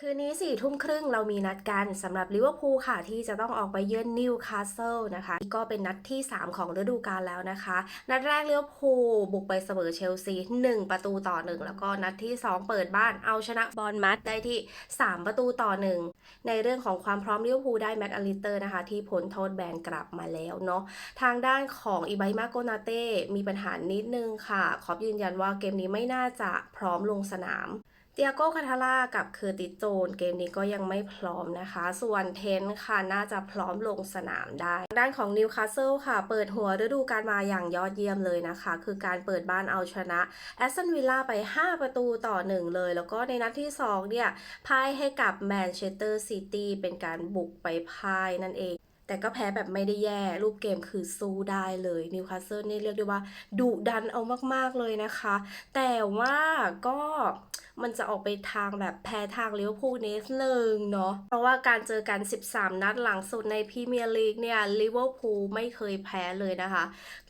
คืนนี้สี่ทุ่มครึ่งเรามีนัดกันสำหรับลิเวอร์พูลค่ะที่จะต้องออกไปเยือนนิวคาสเซิลนะคะก็เป็นนัดที่ 3 ของฤดูกาลแล้วนะคะ นัดแรกลิเวอร์พูลบุกไปเสมอเชลซี 1 ประตูต่อ 1 แล้วก็นัดที่ 2 เปิดบ้านเอาชนะบอลมัดได้ที่ 3 ประตูต่อ 1 ในเรื่องของความพร้อมลิเวอร์พูลได้แม็กอลิสเตอร์นะคะที่พ้นโทษแบนกลับมาแล้วเนาะทางด้านของอีไบมาโกนาเต้มีปัญหานิดนึงค่ะ ขอบยืนยันว่าเกมนี้ไม่น่าจะพร้อมลงสนาม เตียโก้คาทาล่ากับเคอร์ติโจนเกมนี้ก็ยังไม่พร้อมนะคะ ส่วนเทนต์ค่ะน่าจะพร้อมลงสนามได้ ด้านของนิวคาสเซิลค่ะ เปิดหัวฤดูกาลมาอย่างยอดเยี่ยมเลยนะคะ คือการเปิดบ้านเอาชนะแอสตันวิลล่าไป 5 ประตูต่อ 1 เลย แล้วก็ในนัดที่ 2 เนี่ยพ่ายให้กับแมนเชสเตอร์ซิตี้เป็นการบุกไปพ่ายนั่นเอง แต่ก็แพ้แบบไม่ได้แย่ รูปเกมคือสู้ได้เลยนิวคาสเซิลนี่เรียกได้ว่าดุดันเอามากๆเลยนะคะ แต่ว่าก็มันจะออกไปทางแบบแพ้ทางเลิเวพูนิดนึงเนาะ เพราะว่าการเจอกัน 13 นัดหลังสุดในพรีเมียร์ลีกเนี่ยลิเวอร์พูลไม่เคยแพ้เลยนะคะ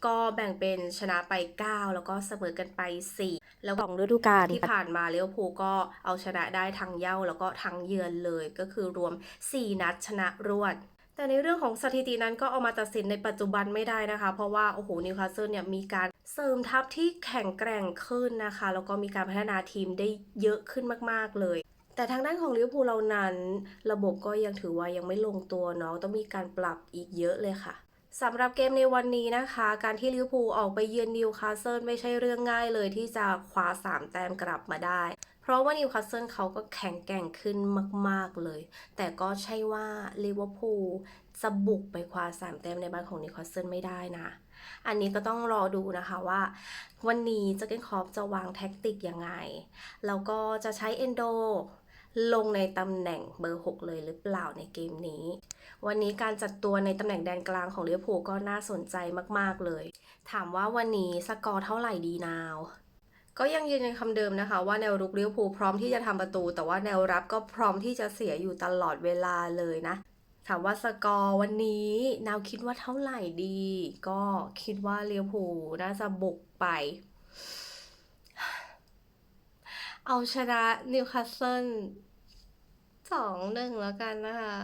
ก็แบ่งเป็นชนะไป 9 แล้วก็เสมอกันไป 4 แล้วของฤดูกาลที่ผ่านมาลิเวอร์พูลก็เอาชนะได้ทั้งเย่าแล้วก็ทั้งเยือนเลย ก็คือรวม 4 นัดชนะรวด แต่ในเรื่องของสถิตินั้นก็เอามาตัดสินในปัจจุบันไม่ได้นะคะ เพราะว่า โอ้โหนิวคาสเซิลเนี่ยมีการเสริมทัพที่แข็งแกร่งขึ้นนะคะ แล้วก็มีการพัฒนาทีมได้เยอะขึ้นมากๆเลย แต่ทางด้านของลิเวอร์พูลเรานั้น ระบบก็ยังถือว่ายังไม่ลงตัวเนาะต้องมีการปรับอีกเยอะเลยค่ะ สำหรับเกมในวันนี้นะคะ การที่ลิเวอร์พูลออกไปเยือนนิวคาสเซิลไม่ใช่เรื่องง่ายเลยที่จะคว้า3แต้มกลับมาได้ เพราะว่านิวคาสเซิลเขาก็แข็งแกร่งขึ้นมาก ๆเลย แต่ก็ใช่ว่าลิเวอร์พูลจะบุกไปคว้า3แต้มในบ้านของนิวคาสเซิลไม่ได้นะ อันนี้ก็ต้องรอดูนะคะว่า วันนี้เจเกนคอปจะวางแท็กติกยังไง แล้วก็จะใช้เอนโด ลงในตำแหน่งเบอร์ 6 เลยหรือเปล่าในเกมนี้ วันนี้การจัดตัวในตำแหน่งแดนกลางของลิเวอร์พูลก็น่าสนใจมากๆเลย ถามว่าวันนี้สกอร์เท่าไหร่ดีนาวก็ยังยืนยันคำเดิมนะคะ ว่าแนวรุกลิเวอร์พูลพร้อมที่จะทำประตู แต่ว่าแนวรับก็พร้อมที่จะเสียอยู่ตลอดเวลาเลยนะ ถามว่าสกอร์วันนี้นาวคิดว่าเท่าไหร่ดี ก็คิดว่าเลิเวอร์พูน่าจะบุกไป เอาชนะนิวคาสเซิลสองหนึ่งแล้วกันนะคะ